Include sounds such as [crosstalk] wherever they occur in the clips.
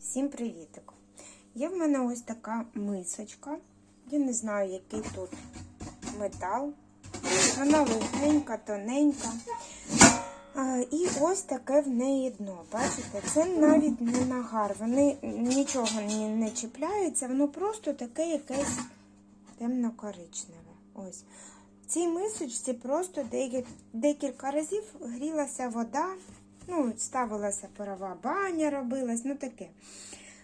Всім привітик! Є в мене ось така мисочка. Я не знаю, який тут метал. Вона легенька, тоненька. І ось таке в неї дно. Бачите, це навіть не нагар. Вони нічого не, чіпляються, воно просто таке якесь темно-коричневе. Ось. В цій мисочці просто декілька разів грілася вода, ну, ставилася парова баня, робилась, ну таке.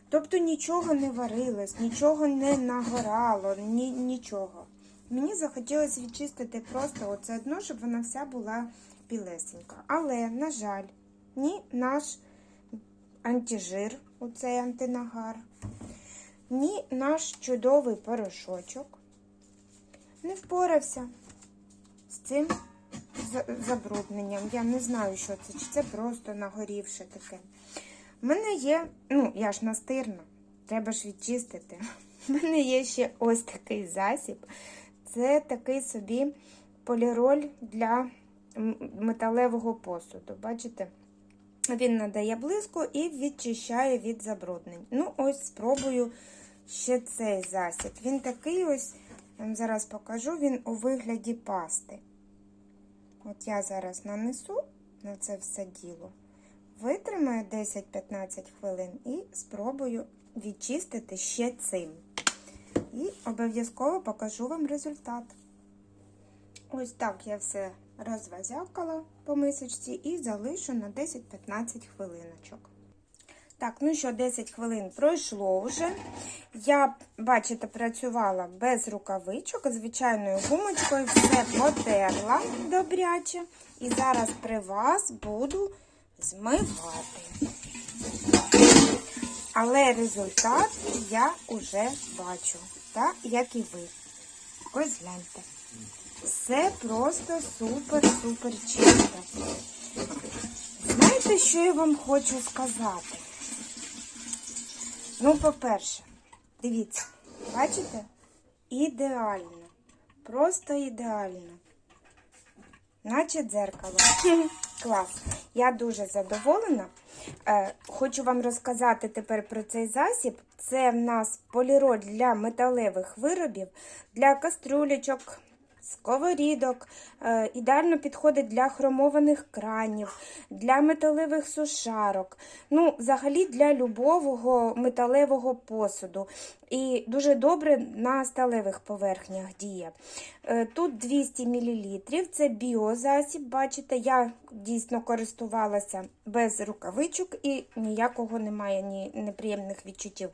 Тобто нічого не варилось, нічого не нагорало, ні, нічого. Мені захотілося відчистити просто оце дно, щоб вона вся була білесенька. Але, на жаль, ні наш антижир, оцей антинагар, ні наш чудовий порошочок не впорався з цим забрудненням. Я не знаю, що це, чи це просто нагорівше таке. У мене є, ну, я ж настирна, треба ж відчистити. У мене є ще ось такий засіб. Це такий собі поліроль для металевого посуду. Бачите? Він надає блиску і відчищає від забруднень. Ну, ось спробую ще цей засіб. Він такий ось, я вам зараз покажу, він у вигляді пасти. От я зараз нанесу на це все діло, витримаю 10-15 хвилин і спробую відчистити ще цим. І обов'язково покажу вам результат. Ось так я все розвазякала по мисочці і залишу на 10-15 хвилиночок. Так, ну що, 10 хвилин пройшло вже. Я, бачите, працювала без рукавичок, звичайною гумочкою, все потерла добряче. І зараз при вас буду змивати. Але результат я вже бачу, так, як і ви. Ось гляньте. Все просто супер-супер чисто. Знаєте, що я вам хочу сказати? Ну, по-перше, дивіться, бачите? Ідеально. Просто ідеально. Наче дзеркало. [laughs] Клас. Я дуже задоволена. Е, хочу вам розказати тепер про цей засіб. Це в нас поліроль для металевих виробів, для кастрюлечок, сковорідок. Е, ідеально підходить для хромованих кранів, для металевих сушарок. Ну, взагалі для любого металевого посуду. І дуже добре на сталевих поверхнях діє. Е, Тут 200 мл, це біозасіб. Бачите, я дійсно користувалася без рукавичок і ніякого немає ні неприємних відчуттів.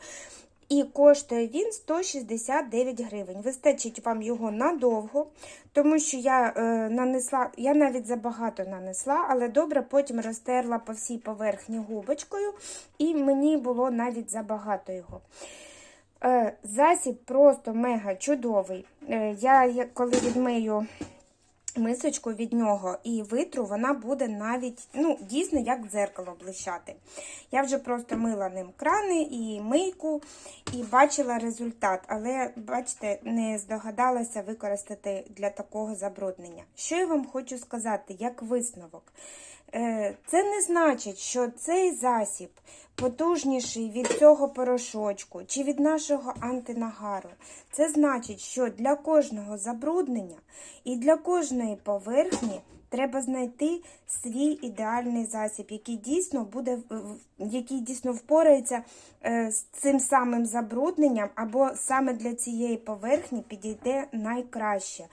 І коштує він 169 гривень. Вистачить вам його надовго, тому що я е, нанесла, я навіть забагато нанесла, але добре потім розтерла по всій поверхні губочкою, і мені було навіть забагато його. Е, Засіб просто мега чудовий. Е, Я коли відмию мисочку від нього і витру, вона буде навіть ну, дійсно як дзеркало блищати. Я вже просто мила ним крани і мийку і бачила результат, але, бачите, не здогадалася використати для такого забруднення. Що я вам хочу сказати, як висновок? Е, Це не значить, що цей засіб потужніший від цього порошочку чи від нашого антинагару. Це значить, що для кожного забруднення і для кожної поверхні треба знайти свій ідеальний засіб, який дійсно буде який дійсно впорається е, з цим самим забрудненням, або саме для цієї поверхні підійде найкраще.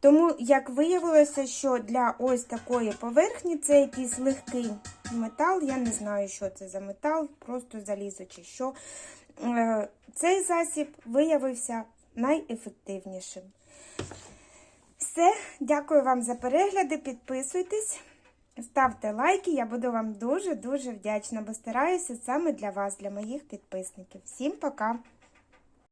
Тому, як виявилося, що для ось такої поверхні це якийсь легкий метал, я не знаю, що це за метал, просто залізо чи що. Е, Цей засіб виявився найефективнішим. Все, дякую вам за перегляди. Підписуйтесь, ставте лайки. Я буду вам дуже-дуже вдячна, бо стараюся саме для вас, для моїх підписників. Всім пока!